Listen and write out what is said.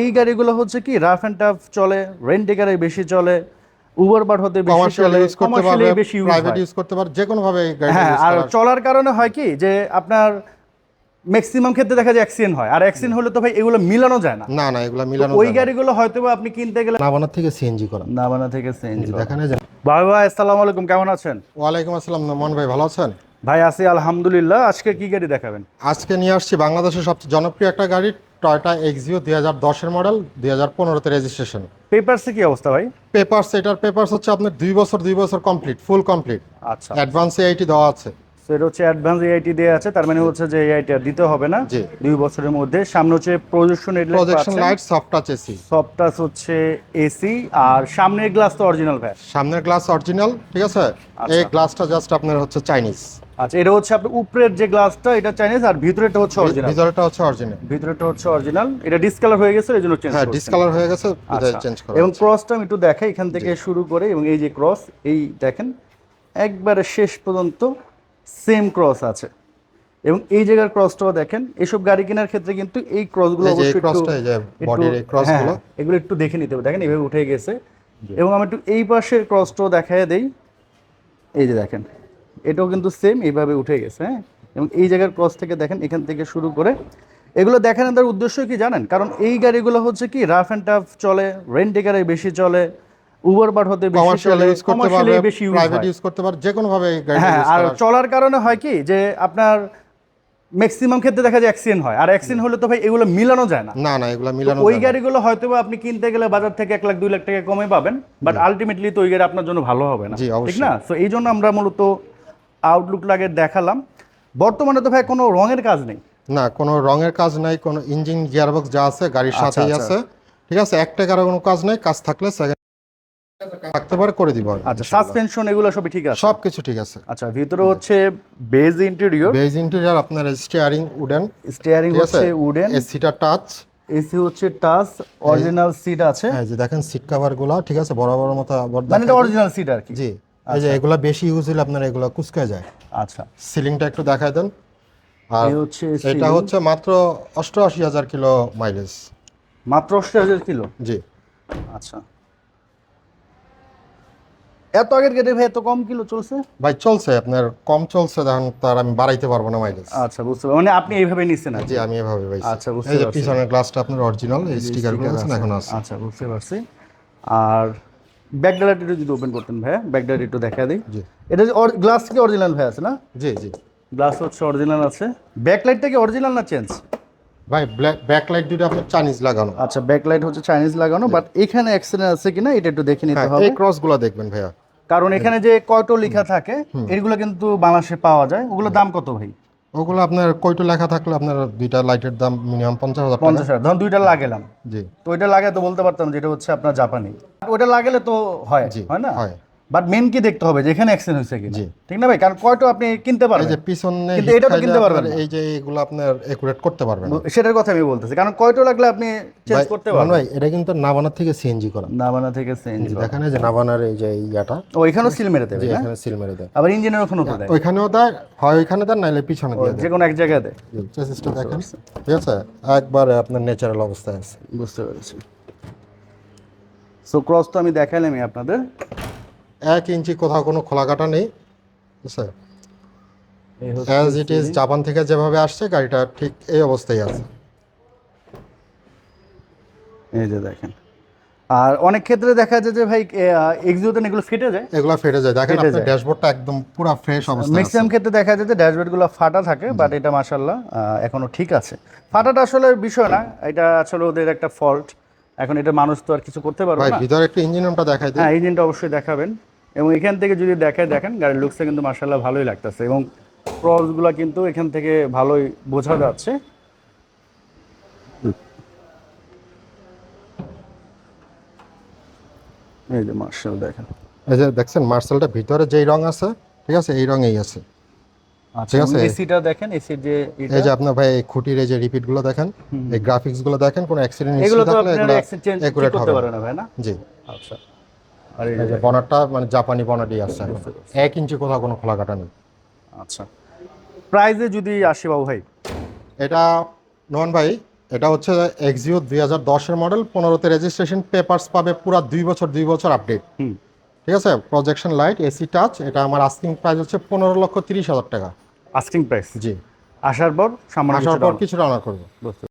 এই গাড়িগুলো হচ্ছে কি রাফ অ্যান্ড টাফ চলে রেন্টেকারে বেশি চলে উবার হতে বেশি চলে পারবে বেশি প্রাইভেট ইউজ করতে পারবে যে কোনো ভাবে হ্যাঁ আর চলার কারণে হয় কি যে আপনার ম্যাক্সিমাম ক্ষেত্রে দেখা যায় অ্যাক্সিডেন্ট হয় আর অ্যাক্সিডেন্ট হলে তো ভাই এগুলো মিলানো যায় না। না না এগুলা মিলানো ওই যায়। গাড়িগুলো হয়তো আপনি কিনতে গেলে নাবানার থেকে সিএনজি করা। নাবানা থেকে সিএনজি দেখেন এই যে ভাই ভাই আসসালামু আলাইকুম কেমন আছেন? ওয়ালাইকুম আসসালাম নমন ভাই ভালো আছেন? ভাই আছি আলহামদুলিল্লাহ। আজকে কি গাড়ি দেখাবেন? আজকে নিয়ে আসছি বাংলাদেশের সবচেয়ে জনপ্রিয় একটা গাড়ি টয়টা এক্সিও দুই হাজার দশের মডেল দুই হাজার পনেরোতে রেজিস্ট্রেশন পেপারসে কি অবস্থা ভাই? পেপারস এটার পেপারস হচ্ছে আপনার দুই বছর দুই বছর কমপ্লিট ফুল কমপ্লিট আচ্ছা। অ্যাডভান্স এইটি দেওয়া আছে। তো এটা হচ্ছে অ্যাডভান্স এআইটি দেওয়া আছে তার মানে হচ্ছে যে এআইটি দিতে হবে না। দুই বছরের মধ্যে। সামনে হচ্ছে projection projection light soft touch AC soft touch হচ্ছে এসি আর সামনের গ্লাস তো অরিজিনাল ভ্যাস সামনের গ্লাস অরিজিনাল ঠিক আছে? এই গ্লাসটা জাস্ট আপনার হচ্ছে চাইনিজ আচ্ছা এটা হচ্ছে আপনার উপরের যে গ্লাসটা এটা চাইনিজ আর ভিতরেটা হচ্ছে অরিজিনাল ভিতরেটা হচ্ছে অরিজিনাল ভিতরেটা হচ্ছে অরিজিনাল এটা ডিসকালার হয়ে গেছে এই জন্য চেঞ্জ হ্যাঁ ডিসকালার হয়ে গেছে আচ্ছা। চেঞ্জ করা এবং ক্রসটা আমি একটু দেখাই এখান থেকে শুরু করে এবং এই যে ক্রস এই দেখেন একবারে শেষ পর্যন্ত সেম ক্রস আছে। এবং এই জায়গার ক্রসটাও দেখেন এসব গাড়ি কেনার ক্ষেত্রে কিন্তু এই ক্রসগুলো অবশ্যই হ্যাঁ, এগুলো একটু দেখে নিতে হবে। দেখেন এইভাবে উঠে গেছে। এবং আমি একটু এই পাশের ক্রসটাও দেখায় দেই। এই যে দেখেন এটাও কিন্তু সেম এইভাবে উঠে গেছে হ্যাঁ? এবং এই জায়গার ক্রস থেকে দেখেন এখান থেকে শুরু করে। এগুলো দেখানোর উদ্দেশ্য কি জানেন? কারণ এই গাড়িগুলো হচ্ছে কি রাফ অ্যান্ড টাফ চলে রেন্টেকারে বেশি চলে উবার বাট হতে বেশি ইউজ করতে commercially পারবে বেশি প্রাইভেট ইউজ করতে পারবে যে কোনো ভাবে এই হ্যাঁ আর চলার কারণে হয় কি যে আপনার ম্যাক্সিমাম ক্ষেত্রে দেখা যায় অ্যাক্সিডেন্ট হয় আর অ্যাক্সিডেন্ট হলে তো ভাই এগুলো মিলানো যায় না। না না এগুলা মিলানো ওই গাড়িগুলো হয়তো আপনি কিনতে গেলে বাজার থেকে এক লাখ দুই লাখ টাকা কমে পাবেন বাট আলটিমেটলি তো ওই গাড়ি আপনার জন্য ভালো হবে না। ঠিক না? তো এই জন্য আমরা মূলত আউটলুক লাগে দেখালাম। বর্তমানে তো ভাই কোনো রঙের কাজ নেই। না কোনো রঙের কাজ নাই কোনো ইঞ্জিন গিয়ারবক্স যা আছে গাড়ির সাথেই আচ্ছা। আছে। ঠিক আছে? একটা টাকার কোনো কাজ নাই কাজ থাকলে সেকেন্ড থাকতে পারে করে দিব। আচ্ছা সাসপেনশন এগুলো সবই ঠিক আছে? সব কিছু ঠিক আছে। আচ্ছা ভিতরে হচ্ছে বেজ ইন্টেরিয়র বেজ ইন্টেরিয়ার আপনার স্টিয়ারিং উডেন স্টিয়ারিং হচ্ছে উডেন এসিটা টাচ এসি হচ্ছে টাচ অরিজিনাল সিট আছে। হ্যাঁ যে দেখেন সিট কভারগুলা ঠিক আছে? বড় বড় মতো মানে এটা অরিজিনাল সিট আর কি। জি। এই যে এগুলা বেশি ইউজ হলে আপনার এগুলা কুচকে যায়। আচ্ছা। সিলিংটা একটু দেখাই দেন। আর হচ্ছে এটা হচ্ছে মাত্র অষ্টআশি হাজার কিলো মাইলেজ মাত্র অষ্টাশি হাজার কিলো? জি। আচ্ছা। এত আগের গাড়ি ভাই এত কম কিলো চলছে? ভাই চলছে আপনার কম চলছে দেখেন তার আমি বাড়াইতে পারব না মাইলেজ আচ্ছা বুঝতে পারছি মানে আপনি এইভাবে নিচ্ছেন আর জি আমি এভাবে ভাই আচ্ছা, বুঝতে এই যে পিছনের গ্লাসটা আপনার অরিজিনাল এই স্টিকারগুলো আছে। না এখন আছে। আচ্ছা বুঝতে পারছি। আর ব্যাক ডালাটি যদি ওপেন করতেন ভাই ব্যাক ডালাটি একটু দেখা দিই। জি। এটা গ্লাস কি অরিজিনাল ভাই আছে না? জি জি। গ্লাস হচ্ছে অরিজিনাল আছে। ব্যাক লাইটটা কি অরিজিনাল না চেঞ্জ ভাই ব্যাক লাইট দুটো আপনার চাইনিজ লাগানো। আচ্ছা ব্যাক লাইট হচ্ছে চাইনিজ লাগানো বাট এখানে অ্যাক্সিডেন্ট আছে কিনা এটা একটু দেখে নিতে হ্যাঁ হবে। এই ক্রসগুলো দেখবেন ভাইয়া। কারণ এখানে যে কয়টো লেখা থাকে এগুলো কিন্তু বাংলাদেশে পাওয়া যায়। ওগুলো দাম কত ভাই? ওগুলো আপনার কয়টো লেখা থাকলে আপনার দুইটা লাইটের দাম মিনিমাম পঞ্চাশ হাজার টাকা পঞ্চাশ হাজার। ধরুন দুইটা লাগালাম। জি। তো ওইটা লাগে তো বলতে পারতাম যে এটা হচ্ছে আপনার জাপানি। ওইটা লাগালে তো হয় হয় না? হয়। বাট মেন কি দেখতে হবে যে এখানে অ্যাক্সিডেন্ট হয়েছে কি। ঠিক না ভাই? কারণ কয়টো আপনি কিনতে এই পারবেন যে পিছনে কিন্তু এটা তো কিনতে পারবেন এই যে এগুলো আপনার একুরেট করতে পারবেন। সেটার কথা আমি বলতেছি। কারণ কয়টো লাগলে আপনি চেঞ্জ করতে পারবেন? ভাই এটা কিন্তু নাবানার থেকে সিএনজি করা। নাবানা থেকে চেঞ্জ দেখেন যে নাবানার এই যে ইয়াটা। ও এখানেও সিল মেরে দেবে না? এখানে সিল মেরে দেয়। আবার ইঞ্জিনের ওখানেও তো দেয়। ওইখানেও দেয় হয় ওইখানে দেন নাইলে পিছনে দেয় যে কোনো এক জায়গায় দেয়। চেসিসটা দেখেন। ঠিক আছে? একবার আপনার ন্যাচারাল অবস্থায় আছে। বুঝতে পেরেছি। সো ক্রস তো আমি দেখাইলামই আপনাদের। এক ইঞ্চি কোথাও কোনো খোলা কাটা নেই অ্যাজ ইট ইজ জাপান থেকে যেভাবে আসছে গাড়িটা ঠিক এই অবস্থায় আছে। এই যে দেখেন। আর অনেক ক্ষেত্রে দেখা যায় যে ভাই এক্সিওতে এগুলো ফেটে যায়। এগুলো ফেটে যায়। দেখেন আপনার ড্যাশবোর্ডটা একদম পুরো ফ্রেশ অবস্থায় আছে। ম্যাক্সিমাম ক্ষেত্রে দেখা যায় যে ড্যাশবোর্ডগুলো ফাটা থাকে বাট এটা মাসাল্লাহ এখনও ঠিক আছে। ফাটাটা আসলে বিষয় না এটা আসলে ওদের একটা ফল্ট এখন এটা মানুষ তো আর কিছু করতে পারবে ভাই না। ভিতরে একটু ইঞ্জিনটা দেখাই দিই। হ্যাঁ ইঞ্জিনটা অবশ্যই দেখাবেন। এবং এখান থেকে যদি দেখায় দেখেন গাড়ির লুকসটা কিন্তু মাসাল্লাহ ভালোই লাগতেছে এবং ক্রসগুলো কিন্তু এখান থেকে ভালোই বোঝা যাচ্ছে। এই যে মার্শাল দেখেন। এই যে দেখছেন মার্শালটা ভিতরে যেই রং আছে ঠিক আছে এই রঙেই আছে। আচ্ছা আছে। এসিটা দেখেন এসির যে এই যে আপনার ভাই খুঁটির এই যে রিপিটগুলো দেখেন এই গ্রাফিক্সগুলো দেখেন কোনো অ্যাক্সিডেন্ট এগুলো তো থাকলে আপনারা চেঞ্জ করতে হবে। না ভাই না? জি। আচ্ছা। আর এই যে বনারটা মানে জাপানি বনারই আছে। এক ইঞ্চি কোথাও কোনো খোলা কাটা নেই। আচ্ছা। প্রাইজে যদি আসি বাবু ভাই? এটা নন ভাই এটা হচ্ছে এক্সিও দুই হাজার দশের মডেল পনেরোতে রেজিস্ট্রেশন পেপারস পাবে পুরো দুই বছর দুই বছর আপডেট ঠিক আছে? প্রজেকশন লাইট এসি টাচ এটা আমার আস্কিং প্রাইস হচ্ছে পনেরো লক্ষ তিরিশ হাজার টাকা। আস্কিং প্রাইস জি। আসার পর আসার পর। কিছুটা অনার করব।